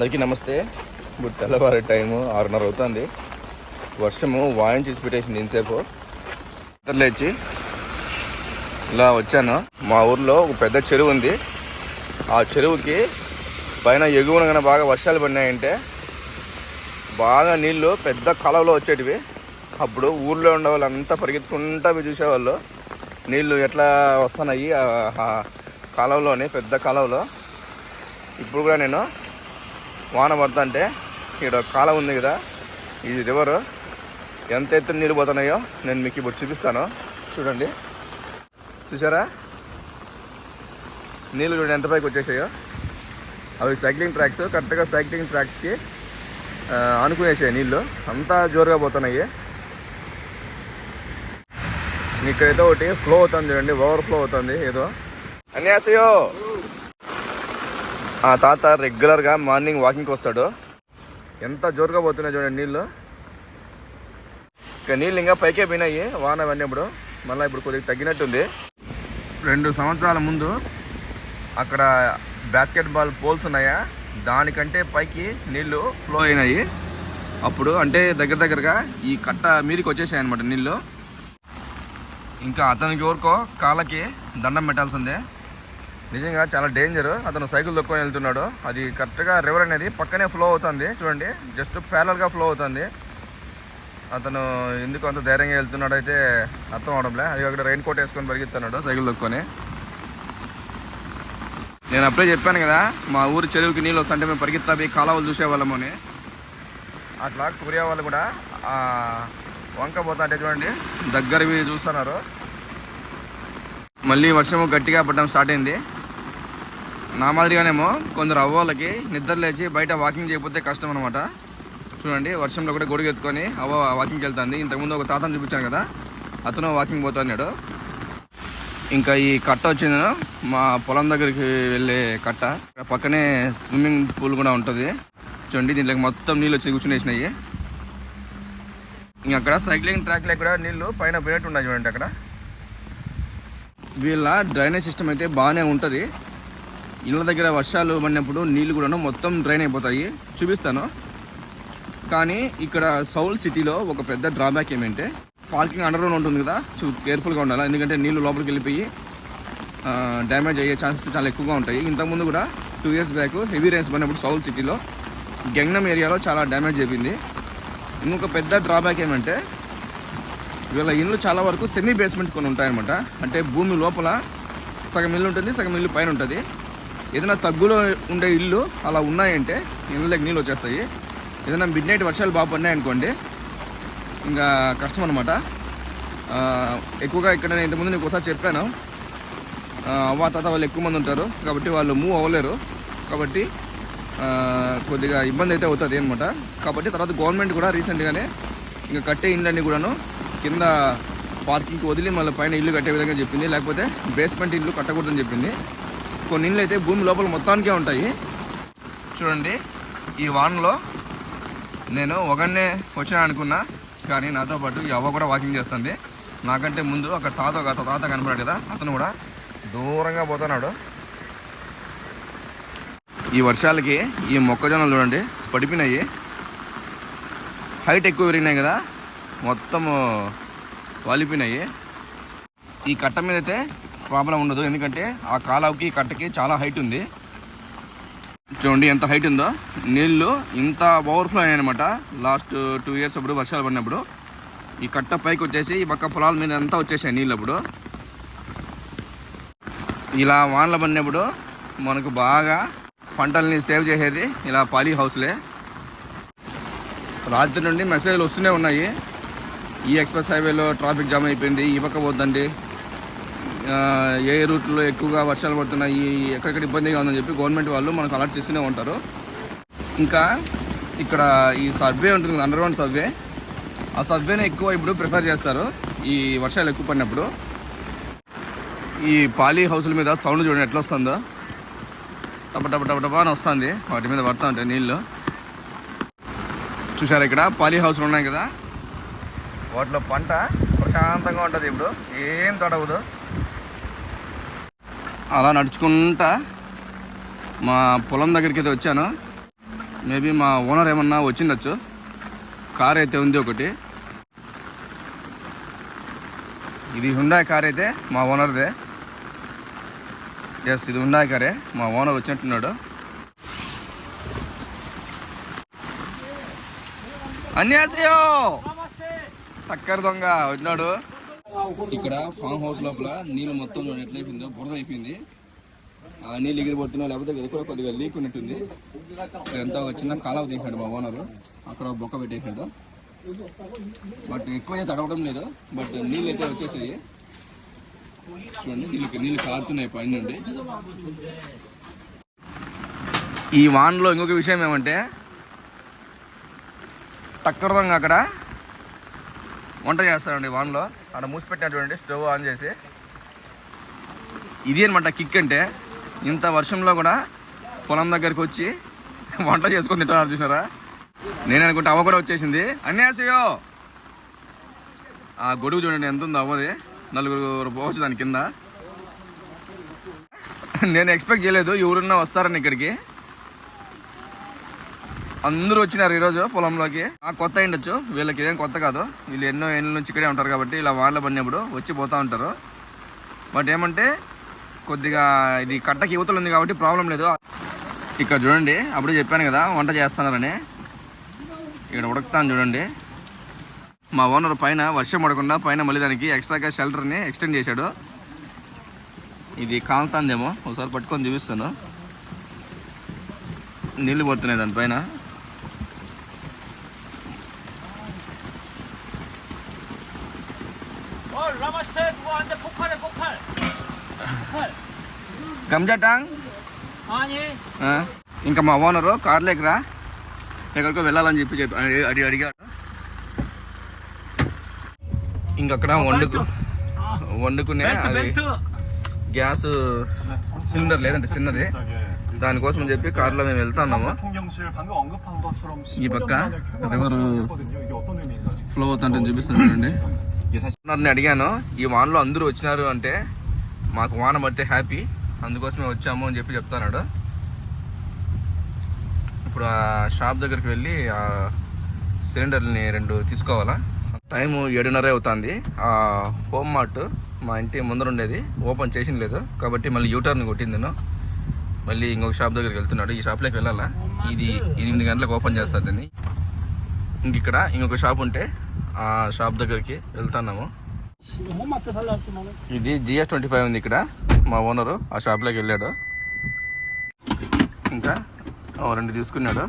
అందరికీ నమస్తే. ఇప్పుడు తెల్లవారే టైము ఆరున్నర అవుతుంది. వర్షము వాయించేసి పెట్టేసింది ఇంతసేపు. లేచి ఇలా వచ్చాను. మా ఊర్లో ఒక పెద్ద చెరువు ఉంది. ఆ చెరువుకి పైన ఎగువన కన్నా బాగా వర్షాలు పడినాయంటే బాగా నీళ్ళు పెద్ద కాలంలో వచ్చేటివి. అప్పుడు ఊర్లో ఉండే వాళ్ళంతా పరిగెత్తుకుంటా పోయి చూసేవాళ్ళు. నీళ్ళు ఎట్లా వస్తున్నాయి? ఆ కాలంలోనే పెద్ద కాలంలో ఇప్పుడు కూడా నేను వాన పడుతుంటే ఇక్కడ కాలం ఉంది కదా ఇది రివర్ ఎంత ఎత్తున నీళ్ళు పోతున్నాయో నేను మీకు ఇప్పుడు చూపిస్తాను. చూడండి. చూసారా నీళ్ళు చూడండి ఎంత పైకి వచ్చేసాయో. అవి సైక్లింగ్ ట్రాక్స్ కరెక్ట్గా సైక్లింగ్ ట్రాక్స్కి అనుకునేసాయి నీళ్ళు. అంతా జోరుగా పోతున్నాయి. ఇక్కడైతే ఒకటి ఫ్లో అవుతుంది చూడండి ఓవర్ ఫ్లో అవుతుంది ఏదో. అన్యాసయో ఆ తాత రెగ్యులర్గా మార్నింగ్ వాకింగ్కి వస్తాడు. ఎంత జోరుగా పోతున్నాయి చూడండి నీళ్ళు. ఇక నీళ్ళు ఇంకా పైకే పోయినాయి వాన పడినప్పుడు. మళ్ళీ ఇప్పుడు కొద్దిగా తగ్గినట్టుంది. రెండు సంవత్సరాల ముందు అక్కడ బాస్కెట్బాల్ పోల్స్ ఉన్నాయా? దానికంటే పైకి నీళ్ళు ఫ్లో అయినాయి. అప్పుడు అంటే దగ్గర దగ్గరగా ఈ కట్ట మీదకి వచ్చేసాయి అనమాట నీళ్ళు. ఇంకా అతనికి ఎవరికో కాళ్ళకి దండం పెట్టాల్సిందే. నిజంగా చాలా డేంజర్ అతను సైకిల్ తొక్కుని వెళ్తున్నాడు. అది కరెక్ట్గా రివర్ అనేది పక్కనే ఫ్లో అవుతుంది. చూడండి జస్ట్ ప్యారల్గా ఫ్లో అవుతుంది. అతను ఎందుకు అంత ధైర్యంగా వెళ్తున్నాడు అయితే అర్థం అవడంలే అది అక్కడ రెయిన్ కోట్ వేసుకొని పరిగెత్తున్నాడు సైకిల్ దొక్కొని నేను అప్పుడే చెప్పాను కదా మా ఊరి చెరువుకి నీళ్ళు వస్తుంటే మేము పరిగెత్తాపి కాలువలు చూసేవాళ్ళము అని. అట్లా కొరియా వాళ్ళు కూడా వంక పోతా అంటే చూడండి దగ్గరవి చూస్తున్నారు. మళ్ళీ వర్షము గట్టిగా పడడం స్టార్ట్ అయింది. నా మాదిరిగానేమో కొందరు అవ్వాలకి నిద్ర లేచి బయట వాకింగ్ చేయకపోతే కష్టం అనమాట చూడండి వర్షంలో కూడా గొడుగు ఎత్తుకొని అవ్వ వాకింగ్కి వెళ్తుంది. ఇంతకుముందు ఒక తాతను చూపించాను కదా అతను వాకింగ్ పోతున్నాడు. ఇంకా ఈ కట్ట వచ్చింది మా పొలం దగ్గరికి వెళ్ళే కట్ట. పక్కనే స్విమ్మింగ్ పూల్ కూడా ఉంటుంది. చూడండి దీంట్లోకి మొత్తం నీళ్ళు వచ్చి కూర్చునేసినాయి ఇంకా అక్కడ సైక్లింగ్ ట్రాక్లో కూడా నీళ్ళు పైన పోయినట్టు ఉన్నాయి చూడండి అక్కడ. వీళ్ళ డ్రైనేజ్ సిస్టమ్ అయితే బాగానే ఉంటుంది. ఇళ్ళ దగ్గర వర్షాలు పడినప్పుడు నీళ్ళు కూడా మొత్తం డ్రైన్ అయిపోతాయి. చూపిస్తాను. కానీ ఇక్కడ సౌల్ సిటీలో ఒక పెద్ద డ్రాబ్యాక్ ఏమంటే పార్కింగ్ అండర్ గ్రౌండ్ ఉంటుంది కదా చూ కేర్ఫుల్గా ఉండాలి? ఎందుకంటే నీళ్ళు లోపలికి వెళ్ళిపోయి డ్యామేజ్ అయ్యే ఛాన్సెస్ చాలా ఎక్కువగా ఉంటాయి. ఇంతకుముందు కూడా two years back heavy rains పడినప్పుడు సౌల్ సిటీలో గంగనం ఏరియాలో చాలా డ్యామేజ్ అయిపోయింది. ఇంకొక పెద్ద డ్రాబ్యాక్ ఏమంటే వీళ్ళ ఇళ్ళు చాలా వరకు సెమీ బేస్మెంట్ కొన్ని ఉంటాయన్నమాట. అంటే భూమి లోపల సగం ఇల్లు ఉంటుంది సగం ఇల్లు పైన ఉంటుంది. ఏదైనా తగ్గులో ఉండే ఇల్లు అలా ఉన్నాయంటే ఇళ్ళకి నీళ్ళు వచ్చేస్తాయి. ఏదైనా మిడ్ నైట్ వర్షాలు బాగా పడినాయనుకోండి ఇంకా కష్టం అనమాట ఎక్కువగా ఇక్కడ నేను ఇంతకుముందు నీకు ఒకసారి చెప్పాను. అవ్వ తాత వాళ్ళు ఎక్కువ మంది ఉంటారు కాబట్టి వాళ్ళు మూవ్ అవ్వలేరు. కాబట్టి కొద్దిగా ఇబ్బంది అయితే అవుతుంది అనమాట కాబట్టి తర్వాత గవర్నమెంట్ కూడా రీసెంట్గానే ఇంకా కట్టే ఇండ్లన్నీ కూడాను కింద పార్కింగ్కి వదిలి మళ్ళీ పైన ఇల్లు కట్టే విధంగా చెప్పింది. లేకపోతే బేస్మెంట్ ఇల్లు కట్టకూడదని చెప్పింది. కొన్ని ఇళ్ళు అయితే భూమి లోపల మొత్తానికే ఉంటాయి. చూడండి ఈ వానలో నేను ఒకనే వచ్చాను అనుకున్నా కానీ నాతో పాటు ఈ అవ్వ కూడా వాకింగ్ చేస్తుంది. నాకంటే ముందు అక్కడ తాత ఒక తాత కనపడాడు కదా అతను కూడా దూరంగా పోతున్నాడు. ఈ వర్షాలకి ఈ మొక్కజొన్నలు చూడండి పడిపోయినాయి. హైట్ ఎక్కువ పెరిగినాయి కదా మొత్తము వాలిపోయినాయి. ఈ కట్ట మీద అయితే ప్రాబ్లం ఉండదు. ఎందుకంటే ఆ కాలువకి కట్టకి చాలా హైట్ ఉంది. చూడండి ఎంత హైట్ ఉందో. నీళ్ళు ఇంత ఓవర్ఫ్లో అయ్యాయన్నమాట లాస్ట్ టూ ఇయర్స్ అప్పుడు వర్షాలు పడినప్పుడు. ఈ కట్ట పైకి వచ్చేసి ఈ పక్క పొలాల మీద అంతా వచ్చేసాయి నీళ్ళు అప్పుడు. ఇలా వానలు పడినప్పుడు మనకు బాగా పంటల్ని సేవ్ చేసేది ఇలా పాలీ హౌస్లే. రాత్రి నుండి మెసేజ్లు వస్తూనే ఉన్నాయి. ఈ ఎక్స్ప్రెస్ హైవేలో ట్రాఫిక్ జామ్ అయిపోయింది. ఈ పక్క పోద్దండి. ఏ రూట్లో ఎక్కువగా వర్షాలు పడుతున్నాయి ఎక్కడెక్కడ ఇబ్బందిగా ఉందని చెప్పి గవర్నమెంట్ వాళ్ళు మనకు అలర్ట్ చేస్తూనే ఉంటారు. ఇంకా ఇక్కడ ఈ సర్వే ఉంటుంది అండర్ గ్రౌండ్ సర్వే. ఆ సర్వేనే ఎక్కువ ఇప్పుడు ప్రిఫర్ చేస్తారు ఈ వర్షాలు ఎక్కువ పడినప్పుడు. ఈ పాలీ హౌస్ల మీద సౌండ్ చూడండి ఎట్లా వస్తుందో. టప టప టప టప అని వస్తుంది వాటి మీద పడుతూ ఉంటాయి నీళ్ళు చూసారు ఇక్కడ? పాలీ హౌస్లు ఉన్నాయి కదా. వాటిలో పంట ప్రశాంతంగా ఉంటుంది ఇప్పుడు ఏం తడవదు. అలా నడుచుకుంటా మా పొలం దగ్గరికి అయితే వచ్చాను. మేబీ మా ఓనర్ ఏమన్నా వచ్చిండొచ్చు. కార్ అయితే ఉంది ఒకటి. ఇది హుండాయ్ కార్ అయితే మా ఓనర్దే. ఎస్ ఇది హుండాయ్ కారే. మా ఓనర్ వచ్చినట్టున్నాడు. అన్యాసయో! టక్కర దొంగ వచ్చినాడు ఇక్కడ ఫామ్ హౌస్ లోపల నీళ్ళు మొత్తం ఎట్లయిపోయిందో బురద అయిపోయింది. ఆ నీళ్ళు ఎగిరిపోతున్నా లేకపోతే ఇది కూడా కొద్దిగా లీక్ ఉన్నట్టుంది. ఎంత ఒక చిన్న కాలువ తీసాడు మా ఓనరు అక్కడ బొక్క పెట్టేసాడు బట్ ఎక్కువ అయితే తడవడం లేదు. బట్ నీళ్ళు అయితే వచ్చేసాయి. చూడండి నీళ్ళు నీళ్ళు కారుతున్నాయి పైన నుండి. ఈ వాన్లో ఇంకొక విషయం ఏమంటే టక్కరదంగా అక్కడ వంట చేస్తారండి వాన్లో. అక్కడ మూసిపెట్టిన చూడండి స్టవ్ ఆన్ చేసి. ఇది అనమాట కిక్ అంటే. ఇంత వర్షంలో కూడా పొలం దగ్గరికి వచ్చి వంట చేసుకొని తింటున్నారు చూసారా నేను అనుకుంటే అవ్వ కూడా వచ్చేసింది. అన్యాసయో ఆ గొడుగు చూడండి ఎంత ఉందో అవ్వది. నలుగురు పోవచ్చు దాని కింద. నేను ఎక్స్పెక్ట్ చేయలేదు ఎవరున్నా వస్తారని ఇక్కడికి. అందరూ వచ్చినారు ఈరోజు పొలంలోకి. ఆ కొత్త అయిండొచ్చు వీళ్ళకి ఏం కొత్త కాదు. వీళ్ళు ఎన్నో ఏళ్ళ నుంచి ఇక్కడే ఉంటారు కాబట్టి ఇలా వానలు పడినప్పుడు వచ్చి పోతూ ఉంటారు. బట్ ఏమంటే కొద్దిగా ఇది కట్టకి యువతలు ఉంది కాబట్టి ప్రాబ్లం లేదు. ఇక్కడ చూడండి అప్పుడే చెప్పాను కదా వంట చేస్తున్నారని. ఇక్కడ ఉడకతాను చూడండి. మా ఓనర్ పైన వర్షం పడకుండా పైన మళ్ళీ దానికి ఎక్స్ట్రాగా షెల్టర్ని ఎక్స్టెండ్ చేశాడు. ఇది కాలుతాందేమో ఒకసారి పట్టుకొని చూపిస్తాను. నీళ్ళు పడుతున్నాయి దానిపైన. గమ్జాటాంగ్ ఇంకా మా ఓనరు కార్ లేకరా ఎక్కడికో వెళ్ళాలని చెప్పి చెప్పి అడిగి అడిగాడు. ఇంకక్కడ వండుకు వండుకునే అది గ్యాస్ సిలిండర్ లేదంటే చిన్నది. దానికోసం చెప్పి కారులో మేము వెళ్తున్నాము ఈ పక్క ఫ్లో అవుతుంటే చూపిస్తుంది అడిగాను ఈ వానలో అందరూ వచ్చినారు అంటే మాకు వాన పడితే హ్యాపీ అందుకోసమే వచ్చాము అని చెప్పి చెప్తున్నాడు. ఇప్పుడు ఆ షాప్ దగ్గరికి వెళ్ళి ఆ సిలిండర్ని రెండు తీసుకోవాలా? టైము ఏడున్నర అవుతుంది. ఆ హోమ్ మార్ట్ మా ఇంటి ముందర ఉండేది. ఓపెన్ చేసిన లేదు. కాబట్టి మళ్ళీ యూటర్న్ కొట్టింది నేను. మళ్ళీ ఇంకొక షాప్ దగ్గరికి వెళ్తున్నాడు. ఈ షాప్లోకి వెళ్ళాలా? ఇది ఎనిమిది గంటలకు ఓపెన్ చేస్తుంది ఇంక ఇక్కడ ఇంకొక షాప్ ఉంటే ఆ షాప్ దగ్గరికి వెళ్తున్నాము. ఇది జిఎస్ ట్వంటీ ఫైవ్ ఉంది ఇక్కడ. మా ఓనరు ఆ షాప్లోకి వెళ్ళాడు. ఇంకా రెండు తీసుకున్నాడు.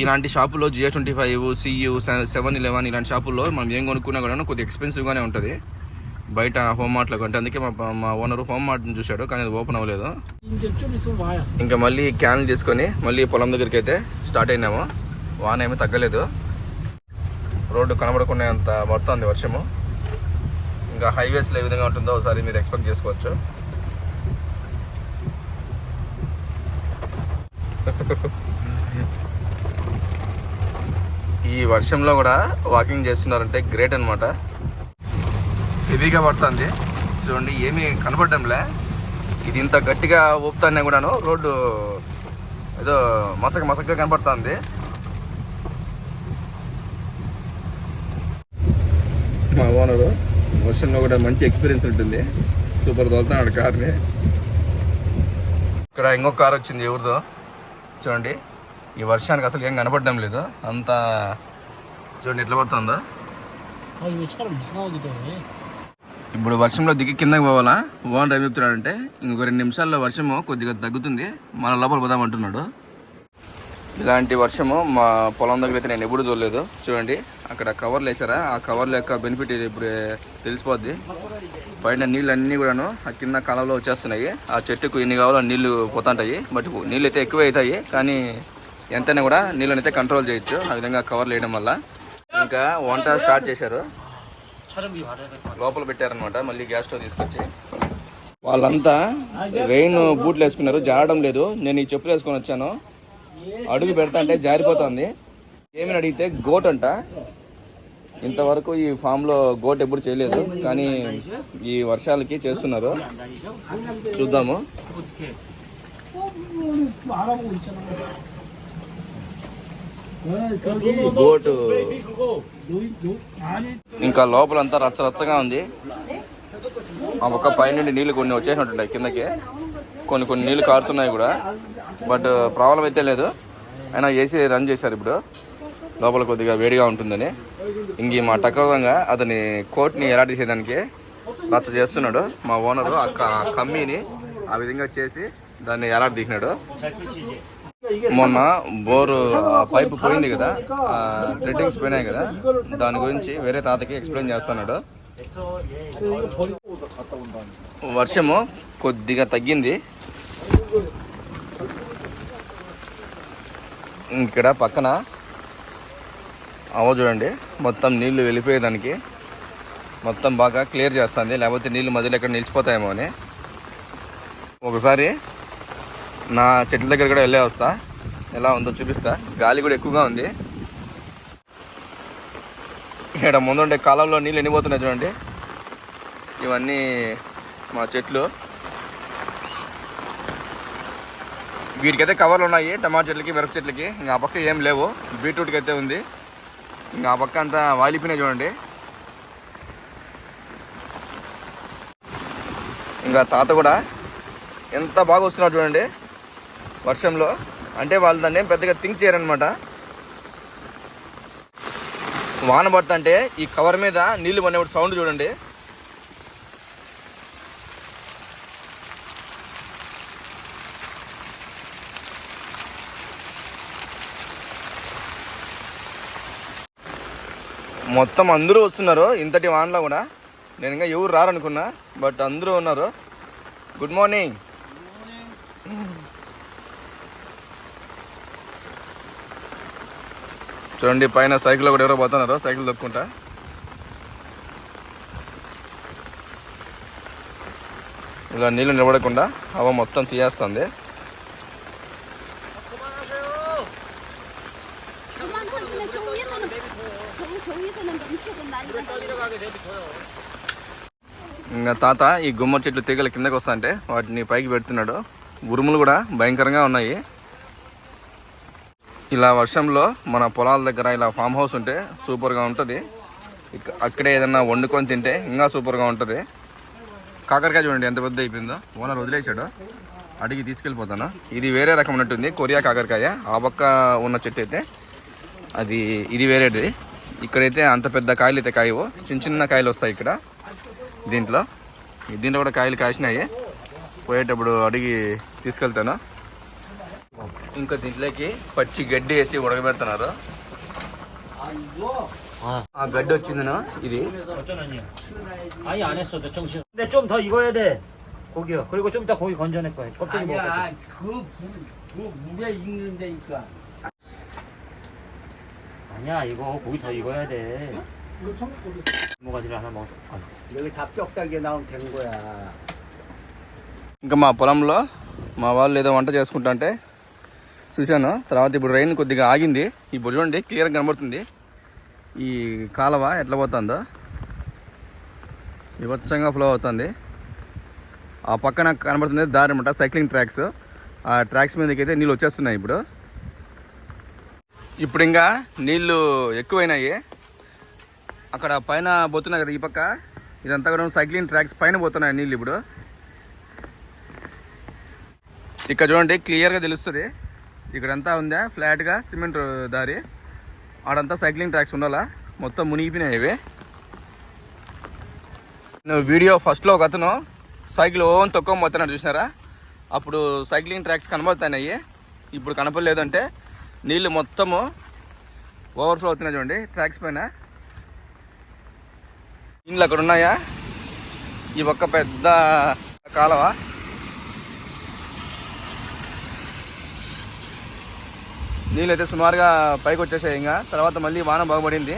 ఇలాంటి షాపులో GS twenty five CU seven eleven ఇలాంటి షాపుల్లో మనం ఏం కొనుక్కున్నా కూడా కొద్దిగా ఎక్స్పెన్సివ్గానే ఉంటుంది. బయట హోమ్ మార్ట్లో అంటే అందుకే మా మా ఓనర్ హోమ్ మార్ట్ని చూశాడు కానీ అది ఓపెన్ అవ్వలేదు. ఇంకా మళ్ళీ క్యాన్ తీసుకొని మళ్ళీ పొలం దగ్గరికి అయితే స్టార్ట్ అయినాము. వాన ఏమీ తగ్గలేదు. రోడ్డు కనబడకుండా అంత పడుతుంది వర్షము. ఇంకా హైవేస్లో ఏ విధంగా ఉంటుందో ఒకసారి మీరు ఎక్స్పెక్ట్ చేసుకోవచ్చు. ఈ వర్షంలో కూడా వాకింగ్ చేస్తున్నారంటే గ్రేట్ అనమాట హెవీగా పడుతుంది. చూడండి ఏమీ కనపడడంలే. ఇది ఇంత గట్టిగా ఊపుతానే కూడాను రోడ్డు ఏదో మసక మసకగా కనపడుతుంది. మా ఓనరు వర్షంలో కూడా మంచి ఎక్స్పీరియన్స్ ఉంటుంది. సూపర్ తోలుతున్నాడు కార్ని ఇక్కడ ఇంకొక కార్ వచ్చింది ఎవరిదో? చూడండి. ఈ వర్షానికి అసలు ఏం కనపడడం లేదు. అంత చూడండి ఎట్లా పడుతుందో. ఇప్పుడు వర్షంలో దిగి కిందకి పోవాలా? ఓనర్ చెప్తున్నాడు చెప్తున్నాడంటే ఇంకొక రెండు నిమిషాల్లో వర్షము కొద్దిగా తగ్గుతుంది. మన లోపల పోదామంటున్నాడు ఇలాంటి వర్షము మా పొలం దగ్గర అయితే నేను ఎప్పుడు చూడలేదు. చూడండి అక్కడ కవర్లు వేసారా ఆ కవర్ల యొక్క బెనిఫిట్ ఇప్పుడు తెలిసిపోద్ది. పైన నీళ్ళు అన్నీ కూడాను ఆ కింద కాలంలో వచ్చేస్తున్నాయి. ఆ చెట్టుకు ఎన్ని కావాలో నీళ్ళు పోతుంటాయి. బట్ నీళ్ళు అయితే ఎక్కువ అవుతాయి. కానీ ఎంతైనా కూడా నీళ్ళని అయితే కంట్రోల్ చేయొచ్చు. ఆ విధంగా కవర్లు వేయడం వల్ల. ఇంకా వంట స్టార్ట్ చేశారు. లోపల పెట్టారనమాట మళ్ళీ గ్యాస్ స్టవ్ తీసుకొచ్చి. వాళ్ళంతా రెయిన్ బూట్లు వేసుకున్నారు. జారడం లేదు. నేను ఈ చెప్పులు వేసుకొని వచ్చాను. అడుగు పెడతా అంటే జారిపోతుంది. ఏమని అడిగితే గోట్ అంట. ఇంతవరకు ఈ ఫామ్లో గోట్ ఎప్పుడు చేయలేదు కానీ ఈ వర్షాలకి చేస్తున్నారు. చూద్దాము. గోటు ఇంకా లోపలంతా రచ్చరచ్చగా ఉంది. ఒక పైనుండి నీళ్ళు కొన్ని వచ్చేసినట్టు కిందకి. కొన్ని కొన్ని నీళ్ళు కారుతున్నాయి కూడా. బట్ uh, ప్రాబ్లం అయితే లేదు. అయినా ఏసీ రన్ చేశారు ఇప్పుడు. లోపల కొద్దిగా వేడిగా ఉంటుందని. ఇంక మా టక్కంగా అతని కోట్ని ఎలా తీసేదానికి రచ్చ చేస్తున్నాడు. మా ఓనరు ఆ క- కమ్మీని ఆ విధంగా చేసి దాన్ని ఎలా తీసినాడు మొన్న బోరు ఆ పైపు పోయింది కదా. థ్రెడ్డింగ్స్ పోయినాయి కదా. దాని గురించి వేరే తాతకి ఎక్స్ప్లెయిన్ చేస్తున్నాడు. వర్షము కొద్దిగా తగ్గింది. ఇక్కడ పక్కన అవ చూడండి. మొత్తం నీళ్ళు వెళ్ళిపోయేదానికి. మొత్తం బాగా క్లియర్ చేస్తుంది. లేకపోతే నీళ్ళు మధ్యలో ఎక్కడ నిలిచిపోతాయేమో అని. ఒకసారి నా చెట్ల దగ్గర కూడా వెళ్ళే వస్తా. ఎలా ఉందో చూపిస్తా. గాలి కూడా ఎక్కువగా ఉంది. ఇక్కడ ముందుండే కాలంలో నీళ్ళు ఎండిపోతున్నాయి చూడండి. ఇవన్నీ మా చెట్లు. వీటికైతే కవర్లు ఉన్నాయి టమాటా చెట్లకి మిరప చెట్లకి. ఇంకా ఆ పక్క ఏం లేవు. బీట్రూట్కి అయితే ఉంది. ఇంకా ఆ పక్క అంతా వాలిపోయినాయి చూడండి. ఇంకా తాత కూడా ఎంత బాగా వస్తున్నారు చూడండి. వర్షంలో. అంటే వాళ్ళు దాన్ని పెద్దగా థింక్ చేయరనమాట వాన పడుతుంటే ఈ కవర్ మీద నీళ్ళు పడినప్పుడు సౌండ్ చూడండి. మొత్తం అందరూ వస్తున్నారు ఇంతటి వానలో కూడా. నేను ఇంకా ఎవరు రారనుకున్నా బట్ అందరూ ఉన్నారు. Good morning. చూడండి పైన సైకిల్ కూడా ఎవరో పోతున్నారు సైకిల్ దొక్కుంటా ఇలా నీళ్ళు నిలబడకుండా హవ మొత్తం తీయేస్తుంది. ఇంకా తాత ఈ గుమ్మడి చెట్లు తీగల కిందకు వస్తా అంటే వాటిని పైకి పెడుతున్నాడు. ఉరుములు కూడా భయంకరంగా ఉన్నాయి. ఇలా వర్షంలో మన పొలాల దగ్గర ఇలా ఫామ్ హౌస్ ఉంటే సూపర్గా ఉంటుంది. అక్కడే ఏదన్నా వండుకొని తింటే ఇంకా సూపర్గా ఉంటుంది. కాకరకాయ చూడండి ఎంత పెద్ద అయిపోయిందో. ఓనర్ వదిలేసాడు అడిగి తీసుకెళ్ళిపోతాను. ఇది వేరే రకం ఉన్నట్టుంది కొరియా కాకరకాయ. ఆ పక్క ఉన్న చెట్టు అయితే అది ఇది వేరేది. ఇక్కడైతే అంత పెద్ద కాయలు అయితే కాయవు. చిన్న చిన్న కాయలు వస్తాయి ఇక్కడ దీంట్లో. దీంట్లో కూడా కాయలు కాసినాయి. పోయేటప్పుడు అడిగి తీసుకెళ్తాను. ఇంకా దీంట్లోకి పచ్చి గడ్డి వేసి ఉడకబెడుతున్నారు ఆ గడ్డి వచ్చిందను ఇది 어쩌느냐? 아예 안 했어도 정신. 근데 좀 더 익어야 돼. 고기요. 그리고 좀 이따 고기 건져낼 거야. 껍데기 먹어. 아니야 그, 부, 그 물에 익는다니까 아니야 이거 고기 더 익어야 돼. 뭐가지를 하나 먹어. 아, 여기 다 뼈다귀 나온 된 거야 ఇంకా మా పొలంలో మా వాళ్ళు ఏదో వంట చేసుకుంటా అంటే చూశాను? తర్వాత ఇప్పుడు రైన్ కొద్దిగా ఆగింది. ఇప్పుడు చూడండి క్లియర్గా కనబడుతుంది. ఈ కాలువ ఎట్లా పోతుందో. వివచ్చంగా ఫ్లో అవుతుంది. ఆ పక్కన కనబడుతుంది దారి అనమాట సైక్లింగ్ ట్రాక్స్ ఆ ట్రాక్స్ మీదకి అయితే నీళ్ళు వచ్చేస్తున్నాయి ఇప్పుడు. ఇప్పుడు ఇంకా నీళ్ళు ఎక్కువైనాయి. అక్కడ పైన పోతున్నాయి కదా ఈ పక్క. ఇదంతా కూడా సైక్లింగ్ ట్రాక్స్ పైన పోతున్నాయి నీళ్ళు ఇప్పుడు. ఇక్కడ చూడండి క్లియర్గా తెలుస్తుంది. ఇక్కడంతా ఉందా? ఫ్లాట్గా? సిమెంట్ దారి? ఆడంతా సైక్లింగ్ ట్రాక్స్ ఉండాలా? మొత్తం మునిగిపోయినాయి ఇవి. నువ్వు వీడియో ఫస్ట్లో ఒక అతను సైకిల్ ఓన్ తక్కువ పోతున్నాడు చూసినారా? అప్పుడు సైక్లింగ్ ట్రాక్స్ కనబడుతున్నాయి. ఇప్పుడు కనపడలేదంటే నీళ్ళు మొత్తము ఓవర్ఫ్లో అవుతున్నాయి చూడండి ట్రాక్స్ పైన. ఇండ్లు అక్కడ ఉన్నాయా? ఈ ఒక్క పెద్ద కాలవ? నీళ్ళు అయితే సుమారుగా పైకి వచ్చేసాయి ఇంకా. తర్వాత మళ్ళీ వాన బాగుపడింది.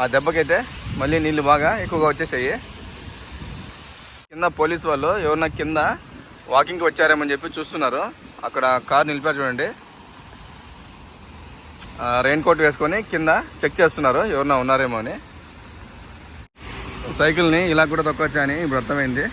ఆ దెబ్బకైతే మళ్ళీ నీళ్ళు బాగా ఎక్కువగా వచ్చేసాయి. కింద పోలీస్ వాళ్ళు ఎవరన్నా కింద వాకింగ్కి వచ్చారేమని చెప్పి చూస్తున్నారు. అక్కడ కార్ నిలిపారు చూడండి. రెయిన్ కోట్ వేసుకొని కింద చెక్ చేస్తున్నారు ఎవరన్నా ఉన్నారేమో అని. సైకిల్ని ఇలా కూడా తొక్కొచ్చా అని ఇప్పుడు అర్థమైంది.